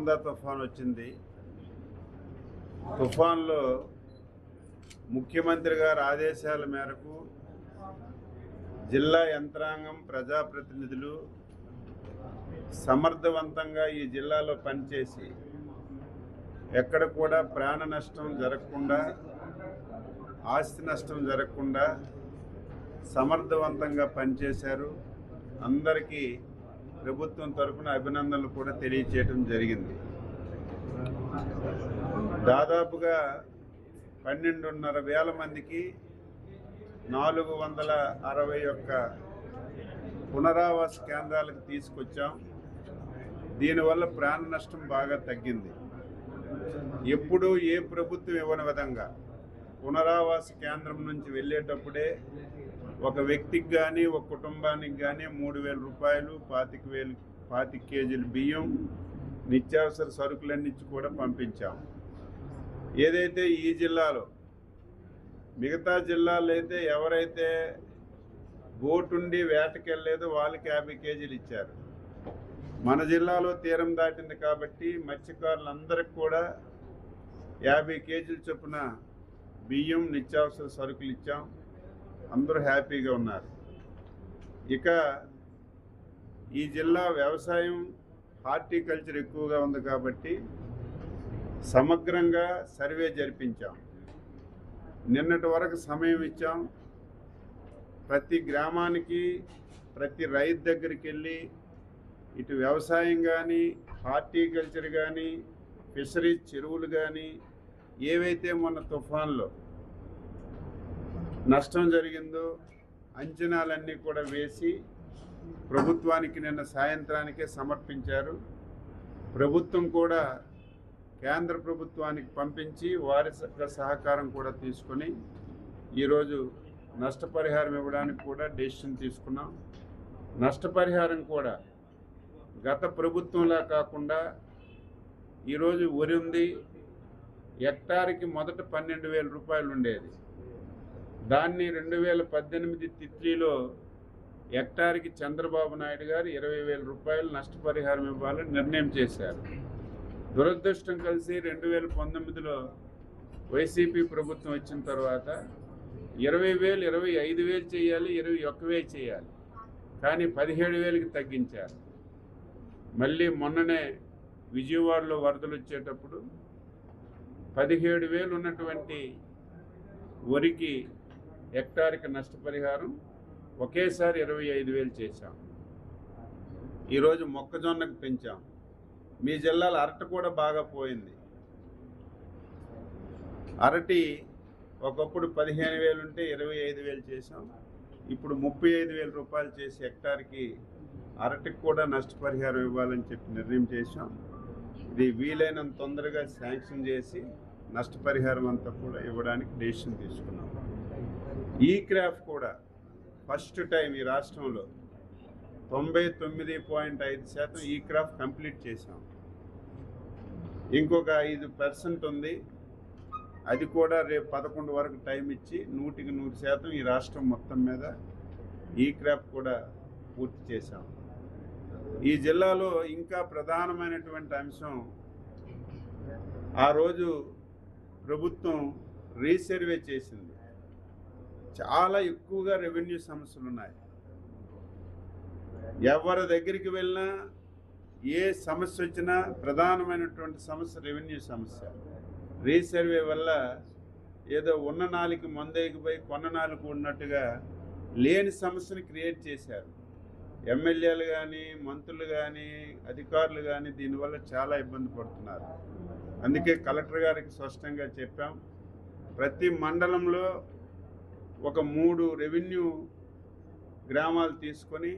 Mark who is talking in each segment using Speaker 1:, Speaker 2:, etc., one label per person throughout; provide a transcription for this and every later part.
Speaker 1: ఆంధ్ర తుఫాన్ వచ్చింది. తుఫాన్లో ముఖ్యమంత్రి గారి ఆదేశాల మేరకు జిల్లా యంత్రాంగం ప్రజాప్రతినిధులు సమర్థవంతంగా ఈ జిల్లాలో పనిచేసి ఎక్కడ కూడా ప్రాణ నష్టం జరగకుండా ఆస్తి నష్టం జరగకుండా సమర్థవంతంగా పనిచేశారు. అందరికీ ప్రభుత్వం తరఫున అభినందనలు కూడా తెలియచేయటం జరిగింది. దాదాపుగా పన్నెండున్నర వేల మందికి నాలుగు వందల అరవై ఒక్క పునరావాస కేంద్రాలకు తీసుకొచ్చాం. దీనివల్ల ప్రాణ నష్టం బాగా తగ్గింది. ఎప్పుడూ ఏ ప్రభుత్వం ఇవ్వని విధంగా పునరావాస కేంద్రం నుంచి వెళ్ళేటప్పుడే ఒక వ్యక్తికి కానీ ఒక కుటుంబానికి కానీ మూడు వేల రూపాయలు పాతిక వేలు పాతిక కేజీలు బియ్యం నిత్యావసర సరుకులన్నీ కూడా పంపించాం. ఏదైతే ఈ జిల్లాలో మిగతా జిల్లాలో అయితే ఎవరైతే బోటుండి వేటకెళ్ళలేదో వాళ్ళకి యాభై కేజీలు ఇచ్చారు. మన జిల్లాలో తీరం దాటింది కాబట్టి మత్స్యకారులందరికి కూడా యాభై కేజీల చొప్పున బియ్యం నిత్యావసర సరుకులు ఇచ్చాం. అందరూ హ్యాపీగా ఉన్నారు. ఇక ఈ జిల్లా వ్యవసాయం హార్టికల్చర్ ఎక్కువగా ఉంది కాబట్టి సమగ్రంగా సర్వే జరిపించాం. నిన్నటి వరకు సమయం ఇచ్చాం. ప్రతి గ్రామానికి ప్రతి రైతు దగ్గరికి వెళ్ళి ఇటు వ్యవసాయం కానీ హార్టికల్చర్ కానీ ఫిషరీస్ చెరువులు కానీ ఏవైతే మొన్న తుఫాన్లో నష్టం జరిగిందో అంచనాలన్నీ కూడా వేసి ప్రభుత్వానికి నిన్న సాయంత్రానికే సమర్పించారు. ప్రభుత్వం కూడా కేంద్ర ప్రభుత్వానికి పంపించి వారి సహకారం కూడా తీసుకొని ఈరోజు నష్టపరిహారం ఇవ్వడానికి కూడా డెసిషన్ తీసుకున్నాం. నష్టపరిహారం కూడా గత ప్రభుత్వంలా కాకుండా ఈరోజు వరి ఉంది. హెక్టార్కి మొదట పన్నెండు వేల రూపాయలు ఉండేది. దాన్ని రెండు వేల పద్దెనిమిది తిత్రిలో హెక్టార్కి చంద్రబాబు నాయుడు గారు ఇరవై వేల రూపాయలు నష్టపరిహారం ఇవ్వాలని నిర్ణయం చేశారు. దురదృష్టం కలిసి రెండు వేల పంతొమ్మిదిలో వైసీపీ ప్రభుత్వం వచ్చిన తర్వాత ఇరవై వేలు ఇరవై ఐదు వేలు చేయాలి ఇరవై ఒక్క వేలు చేయాలి. కానీ పదిహేడు వేలకి తగ్గించారు. మళ్ళీ మొన్ననే విజయవాడలో వరదలు వచ్చేటప్పుడు పదిహేడు వేలు ఉన్నటువంటి వరికి హెక్టార్కి నష్టపరిహారం ఒకేసారి ఇరవై ఐదు వేలు చేశాం. ఈరోజు మొక్కజొన్నకు పెంచాం. మీ జిల్లాలో అరటి కూడా బాగా పోయింది. అరటి ఒకప్పుడు పదిహేను వేలు ఉంటే ఇరవై ఐదు వేలు చేసాం ఇప్పుడు ముప్పై ఐదు వేల రూపాయలు చేసి హెక్టార్కి అరటికి కూడా నష్టపరిహారం ఇవ్వాలని చెప్పి నిర్ణయం చేశాం. ఇది వీలైనంత తొందరగా శాంక్షన్ చేసి నష్టపరిహారం అంతా కూడా ఇవ్వడానికి డెసిషన్ తీసుకున్నాం. ఈ క్రాఫ్ కూడా ఫస్ట్ టైం ఈ రాష్ట్రంలో తొంభై తొమ్మిది పాయింట్ ఐదు శాతం ఈ క్రాఫ్ కంప్లీట్ చేసాం ఇంకొక ఐదు పర్సెంట్ ఉంది. అది కూడా రేపు పదకొండు వరకు టైం ఇచ్చి నూటికి నూరు శాతం ఈ రాష్ట్రం మొత్తం మీద ఈ క్రాప్ కూడా పూర్తి చేశాం. ఈ జిల్లాలో ఇంకా ప్రధానమైనటువంటి అంశం ఆ రోజు ప్రభుత్వం రీసర్వే చేసింది. చాలా ఎక్కువగా రెవెన్యూ సమస్యలు ఉన్నాయి ఎవరి దగ్గరికి వెళ్ళినా ఏ సమస్య వచ్చినా ప్రధానమైనటువంటి సమస్య రెవెన్యూ సమస్య. రీసర్వే వల్ల ఏదో ఉన్న నాలుగు మందేగిపోయి కొన్న నాలుగు ఉన్నట్టుగా లేని సమస్యను క్రియేట్ చేశారు. ఎమ్మెల్యేలు కానీ మంత్రులు కానీ అధికారులు కానీ దీనివల్ల చాలా ఇబ్బంది పడుతున్నారు. అందుకే కలెక్టర్ గారికి స్పష్టంగా చెప్పాం. ప్రతి మండలంలో ఒక మూడు రెవెన్యూ గ్రామాలు తీసుకొని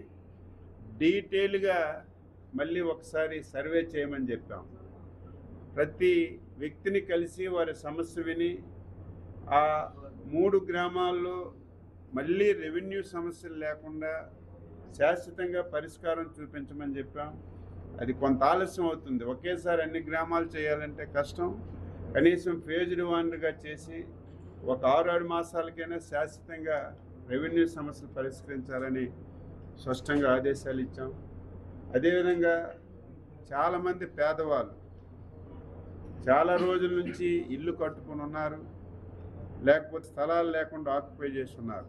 Speaker 1: డీటెయిల్గా మళ్ళీ ఒకసారి సర్వే చేయమని చెప్పాం. ప్రతి వ్యక్తిని కలిసి వారి సమస్య విని ఆ మూడు గ్రామాల్లో మళ్ళీ రెవెన్యూ సమస్యలు లేకుండా శాశ్వతంగా పరిష్కారం చూపించమని చెప్పాం. అది కొంత ఆలస్యం అవుతుంది. ఒకేసారి అన్ని గ్రామాలు చేయాలంటే కష్టం. కనీసం ఫేజ్డ్ వన్గా చేసి ఒక ఆరు ఆరు మాసాలకైనా శాశ్వతంగా రెవెన్యూ సమస్యలు పరిష్కరించాలని స్పష్టంగా ఆదేశాలు ఇచ్చాం. అదేవిధంగా చాలామంది పేదవాళ్ళు చాలా రోజుల నుంచి ఇల్లు కట్టుకుని ఉన్నారు లేకపోతే స్థలాలు లేకుండా ఆక్యుపై చేసి ఉన్నారు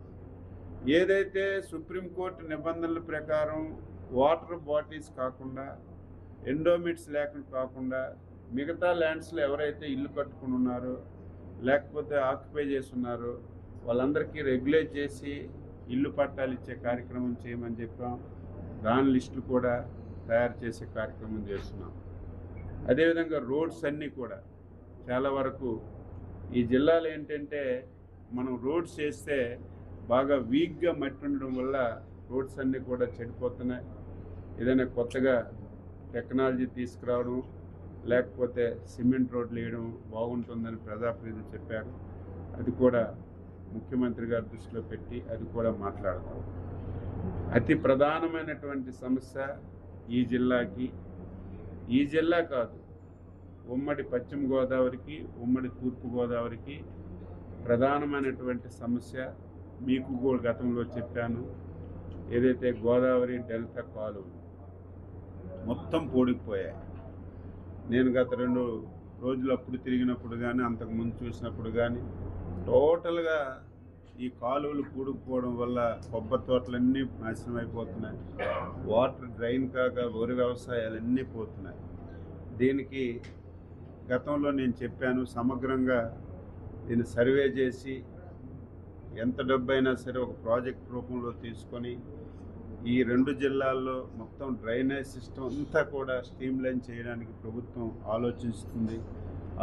Speaker 1: ఏదైతే సుప్రీంకోర్టు నిబంధనల ప్రకారం వాటర్ బాటిల్స్ కాకుండా ఎండోమిట్స్ లేకుండా కాకుండా మిగతా ల్యాండ్స్లో ఎవరైతే ఇల్లు కట్టుకుని ఉన్నారో లేకపోతే ఆక్యుపై చేస్తున్నారు. వాళ్ళందరికీ రెగ్యులేట్ చేసి ఇల్లు పట్టాలు ఇచ్చే కార్యక్రమం చేయమని చెప్పాం. దాని లిస్టులు కూడా తయారు చేసే కార్యక్రమం చేస్తున్నాం. అదేవిధంగా రోడ్స్ అన్నీ కూడా చాలా వరకు ఈ జిల్లాలో ఏంటంటే మనం రోడ్స్ చేస్తే బాగా వీక్గా మట్టి ఉండడం వల్ల రోడ్స్ అన్నీ కూడా చెడిపోతున్నాయి. ఏదైనా కొత్తగా టెక్నాలజీ తీసుకురావడం లేకపోతే సిమెంట్ రోడ్లు వేయడం బాగుంటుందని ప్రజాప్రతినిధులు చెప్పారు. అది కూడా ముఖ్యమంత్రి గారి దృష్టిలో పెట్టి అది కూడా మాట్లాడతాం. అతి ప్రధానమైనటువంటి సమస్య ఈ జిల్లాకి. ఈ జిల్లా కాదు ఉమ్మడి పశ్చిమ గోదావరికి ఉమ్మడి తూర్పు గోదావరికి ప్రధానమైనటువంటి సమస్య మీకు కూడా గతంలో చెప్పాను. ఏదైతే గోదావరి డెల్టా కాలువలు మొత్తం పూడిపోయాయి. నేను గత రెండు రోజులు అప్పుడు తిరిగినప్పుడు కానీ అంతకుముందు చూసినప్పుడు కానీ టోటల్గా ఈ కాలువలు పూడుకుపోవడం వల్ల కొబ్బరి తోటలన్నీ నాశనం అయిపోతున్నాయి వాటర్ డ్రైన్ కాక వరి వ్యవసాయాలన్నీ పోతున్నాయి. దీనికి గతంలో నేను చెప్పాను సమగ్రంగా దీన్ని సర్వే చేసి ఎంత డబ్బు అయినా సరే ఒక ప్రాజెక్ట్ రూపంలో తీసుకొని ఈ రెండు జిల్లాల్లో మొత్తం డ్రైనేజ్ సిస్టమ్ అంతా కూడా స్ట్రీమ్లైన్ చేయడానికి ప్రభుత్వం ఆలోచిస్తుంది.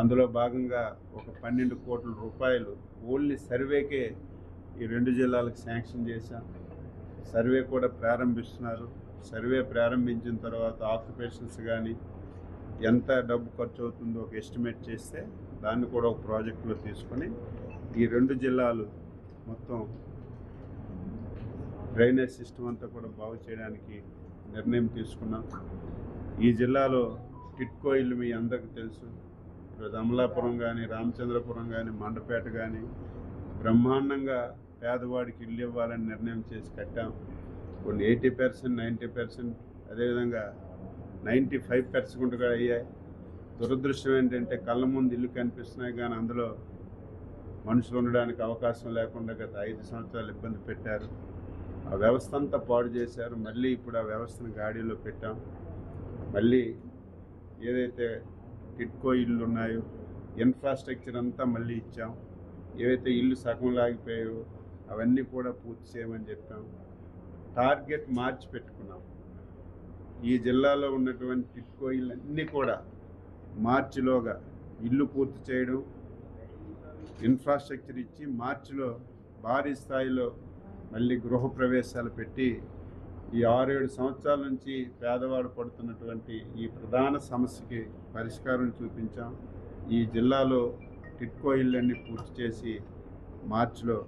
Speaker 1: అందులో భాగంగా ఒక పన్నెండు కోట్ల రూపాయలు ఓన్లీ సర్వేకే ఈ రెండు జిల్లాలకు శాంక్షన్ చేశాం. సర్వే కూడా ప్రారంభిస్తున్నారు. సర్వే ప్రారంభించిన తర్వాత ఆక్యుపేషన్స్ కానీ ఎంత డబ్బు ఖర్చు అవుతుందో ఒక ఎస్టిమేట్ చేస్తే దాన్ని కూడా ఒక ప్రాజెక్టులో తీసుకొని ఈ రెండు జిల్లాలు మొత్తం డ్రైనేజ్ సిస్టమ్ అంతా కూడా బాగు చేయడానికి నిర్ణయం తీసుకున్నాం. ఈ జిల్లాలో టిట్కో ఇల్లు మీ అందరికీ తెలుసు. ఈరోజు అమలాపురం కానీ రామచంద్రపురం కానీ మండపేట కానీ బ్రహ్మాండంగా పేదవాడికి ఇల్లు ఇవ్వాలని నిర్ణయం చేసి కట్టాం. కొన్ని ఎయిటీ పర్సెంట్ నైంటీ పర్సెంట్ అదేవిధంగా నైంటీ ఫైవ్ పర్సెంట్ కూడా అయ్యాయి. దురదృష్టం ఏంటంటే కళ్ళ ముందు ఇల్లు కనిపిస్తున్నాయి కానీ అందులో మనుషులు ఉండడానికి అవకాశం లేకుండా గత ఐదు సంవత్సరాలు ఇబ్బంది పెట్టారు. ఆ వ్యవస్థ అంతా పాడు చేశారు. మళ్ళీ ఇప్పుడు ఆ వ్యవస్థను గాడిలో పెట్టాం. మళ్ళీ ఏదైతే టిట్కో ఇల్లు ఉన్నాయో ఇన్ఫ్రాస్ట్రక్చర్ అంతా మళ్ళీ ఇచ్చాం. ఏవైతే ఇల్లు సగం లాగిపోయాయో అవన్నీ కూడా పూర్తి చేయమని చెప్పాం. టార్గెట్ మార్చి పెట్టుకున్నాం. ఈ జిల్లాలో ఉన్నటువంటి టిట్కో ఇల్లు అన్నీ కూడా మార్చిలోగా ఇల్లు పూర్తి చేయడం ఇన్ఫ్రాస్ట్రక్చర్ ఇచ్చి మార్చిలో భారీ స్థాయిలో మళ్ళీ గృహ ప్రవేశాలు పెట్టి ఈ ఆరేడు సంవత్సరాల నుంచి పేదవాడు పడుతున్నటువంటి ఈ ప్రధాన సమస్యకి పరిష్కారం చూపించాం. ఈ జిల్లాలో టిట్కో ఇళ్ళన్నీ పూర్తి చేసి మార్చిలో